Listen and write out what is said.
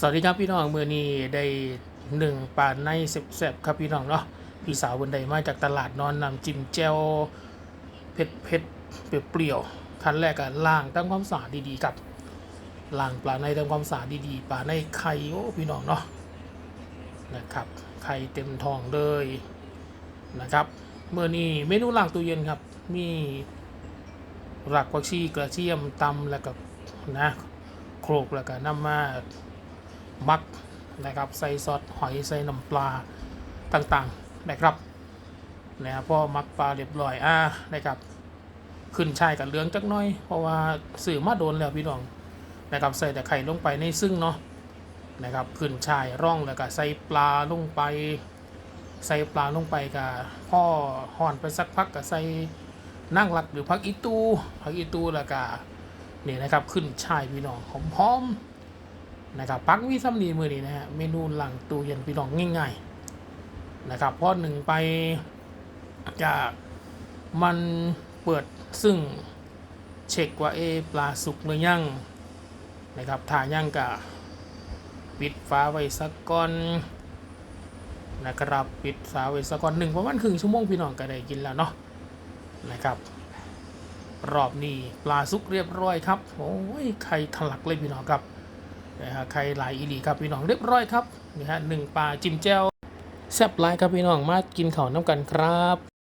สวัสดีครับพี่น้องมือนี้ได้หนึ่งปลาในแซ่บๆครับพี่น้องเนาะพี่สาวบนใดมาจากตลาดนอนนำจิ้มแจวเผ็ดเผ็ดเปรี้ยวเปรี้ยวๆขั้นแรกก็ล้างทำความสะอาดดีๆกับล้างปลาในทำความสะอาดดีๆปลาในไข่โอ้พี่น้องเนาะนะครับไข่เต็มท้องเลยนะครับเมื่อนี้เมนูล้างตู้เย็นครับมีหลักผักชีกระเทียมตำแล้วก็นะโครกแล้วก็น้ำมา มักนะครับใส่ซอสหอยใส่น้ำปลาต่างๆนะครับนะครับพอมักปลาเรียบร้อยอ่านะครับขึ้นชายกับเหลืองจักน้อย เพราะว่าสื่อมาโดนแล้วพี่น้องนะครับใส่แต่ไข่ลงไปในซึ่งเนาะนะครับขึ้นชายร่องแล้วก็ใส่ปลาลงไป ใส่ปลาลงไปกับพ่อห่อนไปสักพักก็ใส่นั่งหลักหรือพักอีตูพักอีตูแล้วก็นี่นะครับขึ้นชายพี่น้องหอมๆ นะครับปักมีซ้ำนีมือนี้นะฮะเมนูหลังตู้เย็นพี่น้องง่ายๆนะครับพอหนึ่งไปจากมันเปิดซึ่งเช็คว่าเอปลาสุกหรือยังนะครับถ้ายังกะปิดฟ้าไว้สักก่อนนะครับปิดฝาไว้สักก่อนหนึ่งประมาณครึ่งชั่วโมงพี่น้องก็ได้กินแล้วเนาะนะครับรอบนี้ปลาสุกเรียบร้อยครับโอ้ยไข่ทลักเลยพี่น้องครับ นะฮะใครหลายอีหลีครับพี่น้องเรียบร้อยครับนะฮะหนึ่งปลาจิ้มแจ่วแซ่บหลายครับพี่น้องมากินข้าวน้ำกันครับ